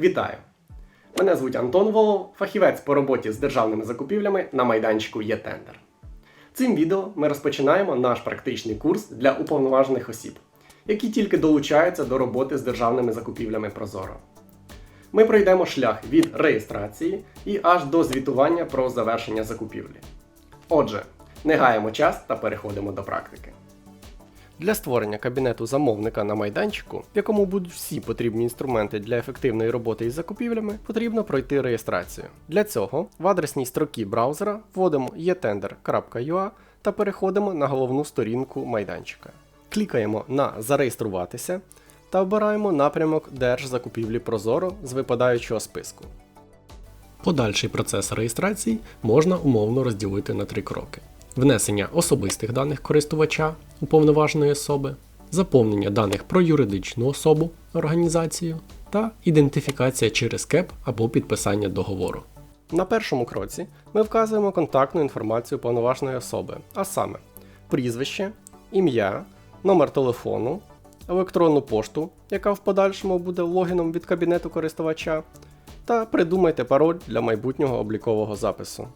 Вітаю! Мене звуть Антон Волов, фахівець по роботі з державними закупівлями на майданчику ЄТендер. Цим відео ми розпочинаємо наш практичний курс для уповноважених осіб, які тільки долучаються до роботи з державними закупівлями Прозоро. Ми пройдемо шлях від реєстрації і аж до звітування про завершення закупівлі. Отже, не гаємо час та переходимо до практики. Для створення кабінету замовника на майданчику, в якому будуть всі потрібні інструменти для ефективної роботи із закупівлями, потрібно пройти реєстрацію. Для цього в адресній строкі браузера вводимо etender.ua та переходимо на головну сторінку майданчика. Клікаємо на Зареєструватися та обираємо напрямок Держзакупівлі Прозоро з випадаючого списку. Подальший процес реєстрації можна умовно розділити на три кроки: внесення особистих даних користувача уповноваженої особи, заповнення даних про юридичну особу організацію та ідентифікація через КЕП або підписання договору. На першому кроці ми вказуємо контактну інформацію повноваженої особи, а саме прізвище, ім'я, номер телефону, електронну пошту, яка в подальшому буде логіном від кабінету користувача, та придумайте пароль для майбутнього облікового запису.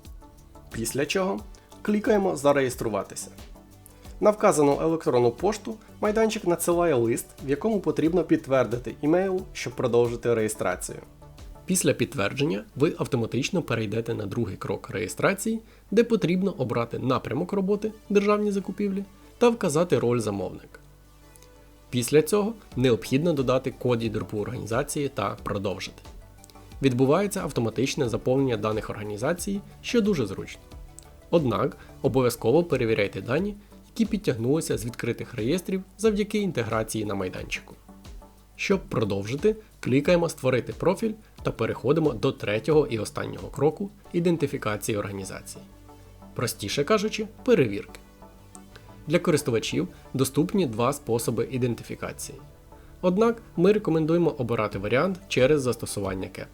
Після чого клікаємо Зареєструватися. На вказану електронну пошту майданчик надсилає лист, в якому потрібно підтвердити імейл, щоб продовжити реєстрацію. Після підтвердження ви автоматично перейдете на другий крок реєстрації, де потрібно обрати напрямок роботи державні закупівлі та вказати роль замовника. Після цього необхідно додати код ЄДРПУ організації та продовжити. Відбувається автоматичне заповнення даних організації, що дуже зручно. Однак обов'язково перевіряйте дані, які підтягнулися з відкритих реєстрів завдяки інтеграції на майданчику. Щоб продовжити, клікаємо Створити профіль та переходимо до третього і останнього кроку ідентифікації організації. Простіше кажучи, перевірки. Для користувачів доступні два способи ідентифікації. Однак ми рекомендуємо обирати варіант через застосування КЕП,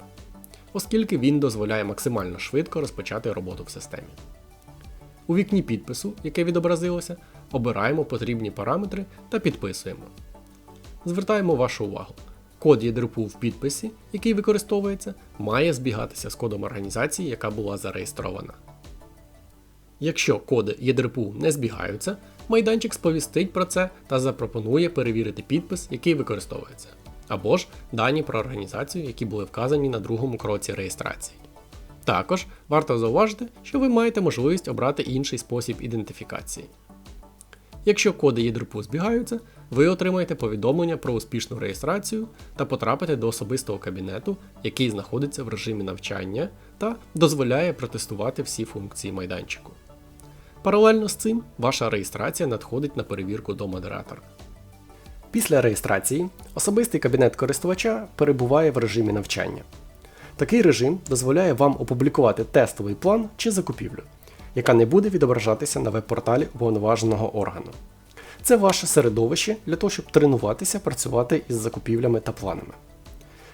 оскільки він дозволяє максимально швидко розпочати роботу в системі. У вікні підпису, яке відобразилося, обираємо потрібні параметри та підписуємо. Звертаємо вашу увагу. Код ЄДРПУ в підписі, який використовується, має збігатися з кодом організації, яка була зареєстрована. Якщо коди ЄДРПУ не збігаються, майданчик сповістить про це та запропонує перевірити підпис, який використовується, або ж дані про організацію, які були вказані на другому кроці реєстрації. Також варто зауважити, що ви маєте можливість обрати інший спосіб ідентифікації. Якщо коди ЄДРПУ збігаються, ви отримаєте повідомлення про успішну реєстрацію та потрапите до особистого кабінету, який знаходиться в режимі навчання та дозволяє протестувати всі функції майданчику. Паралельно з цим ваша реєстрація надходить на перевірку до модератора. Після реєстрації особистий кабінет користувача перебуває в режимі навчання. Такий режим дозволяє вам опублікувати тестовий план чи закупівлю, яка не буде відображатися на веб-порталі уповноваженого органу. Це ваше середовище для того, щоб тренуватися працювати із закупівлями та планами.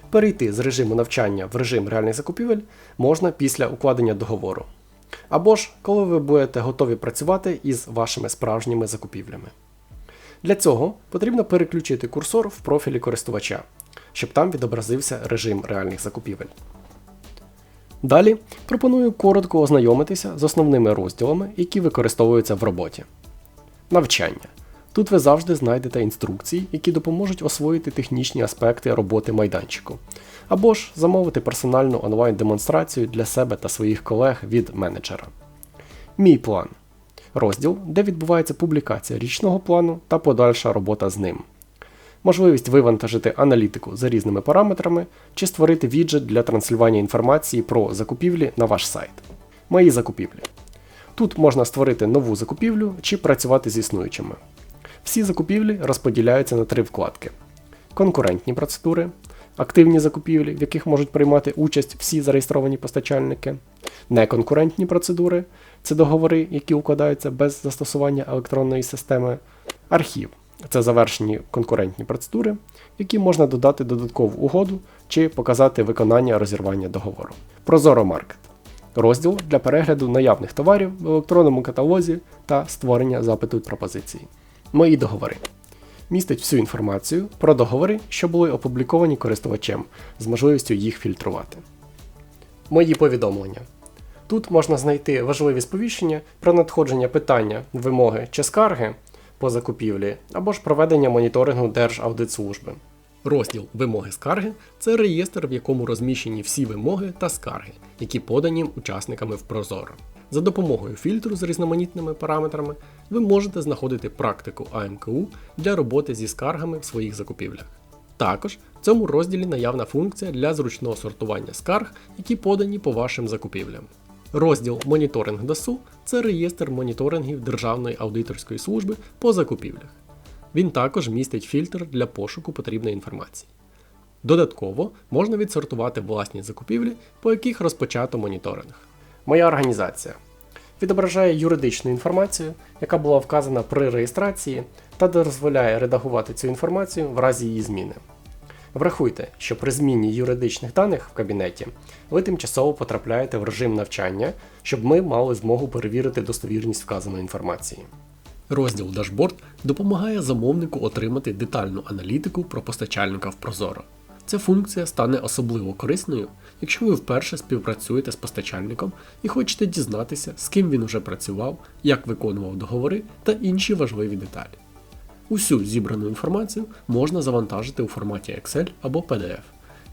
Перейти з режиму навчання в режим реальних закупівель можна після укладення договору. Або ж коли ви будете готові працювати із вашими справжніми закупівлями. Для цього потрібно переключити курсор в профілі користувача, щоб там відобразився режим реальних закупівель. Далі пропоную коротко ознайомитися з основними розділами, які використовуються в роботі. Навчання. Тут ви завжди знайдете інструкції, які допоможуть освоїти технічні аспекти роботи майданчику, або ж замовити персональну онлайн-демонстрацію для себе та своїх колег від менеджера. Мій план розділ, де відбувається публікація річного плану та подальша робота з ним. Можливість вивантажити аналітику за різними параметрами чи створити віджит для транслювання інформації про закупівлі на ваш сайт. Мої закупівлі. Тут можна створити нову закупівлю чи працювати з існуючими. Всі закупівлі розподіляються на три вкладки: конкурентні процедури, активні закупівлі, в яких можуть приймати участь всі зареєстровані постачальники, неконкурентні процедури це договори, які укладаються без застосування електронної системи, архів це завершені конкурентні процедури, в які можна додати додаткову угоду чи показати виконання розірвання договору. Прозоро Маркет розділ для перегляду наявних товарів в електронному каталозі та створення запиту пропозиції. Мої договори. містить всю інформацію про договори, що були опубліковані користувачем з можливістю їх фільтрувати. Мої повідомлення. Тут можна знайти важливі сповіщення про надходження питання, вимоги чи скарги по закупівлі або ж проведення моніторингу Держаудитслужби. Розділ Вимоги скарги це реєстр, в якому розміщені всі вимоги та скарги, які подані учасниками в Прозоро. За допомогою фільтру з різноманітними параметрами ви можете знаходити практику АМКУ для роботи зі скаргами в своїх закупівлях. Також в цьому розділі наявна функція для зручного сортування скарг, які подані по вашим закупівлям. Розділ Моніторинг ДАСУ це реєстр моніторингів Державної аудиторської служби по закупівлях. Він також містить фільтр для пошуку потрібної інформації. Додатково можна відсортувати власні закупівлі, по яких розпочато моніторинг. Моя організація відображає юридичну інформацію, яка була вказана при реєстрації, та дозволяє редагувати цю інформацію в разі її зміни. Врахуйте, що при зміні юридичних даних в кабінеті ви тимчасово потрапляєте в режим навчання, щоб ми мали змогу перевірити достовірність вказаної інформації. Розділ Дашборд допомагає замовнику отримати детальну аналітику про постачальника в Прозоро. Ця функція стане особливо корисною, якщо ви вперше співпрацюєте з постачальником і хочете дізнатися, з ким він уже працював, як виконував договори та інші важливі деталі. Усю зібрану інформацію можна завантажити у форматі Excel або PDF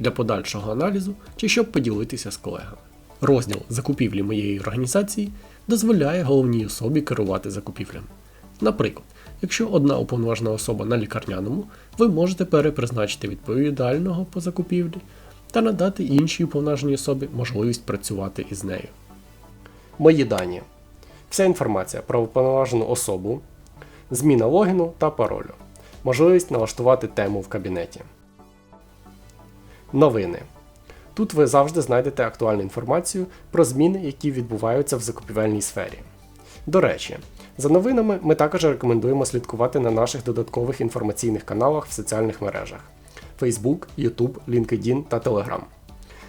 для подальшого аналізу чи щоб поділитися з колегами. Розділ закупівлі моєї організації дозволяє головній особі керувати закупівлями. Наприклад, якщо одна уповноважена особа на лікарняному, ви можете перепризначити відповідального по закупівлі та надати іншій уповноваженій особі можливість працювати із нею. Мої дані. Вся інформація про уповноважену особу, зміна логіну та паролю, можливість налаштувати тему в кабінеті. Новини. Тут ви завжди знайдете актуальну інформацію про зміни, які відбуваються в закупівельній сфері. До речі, за новинами ми також рекомендуємо слідкувати на наших додаткових інформаційних каналах в соціальних мережах Facebook, YouTube, LinkedIn та Telegram.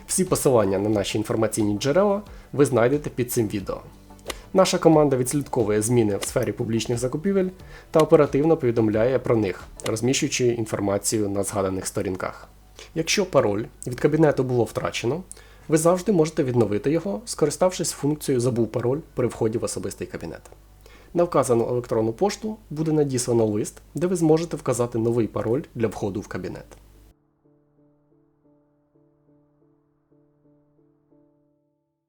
Всі посилання на наші інформаційні джерела ви знайдете під цим відео. Наша команда відслідковує зміни в сфері публічних закупівель та оперативно повідомляє про них, розміщуючи інформацію на згаданих сторінках. Якщо пароль від кабінету було втрачено, ви завжди можете відновити його, скориставшись функцією Забув пароль при вході в особистий кабінет. На вказану електронну пошту буде надіслано лист, де ви зможете вказати новий пароль для входу в кабінет.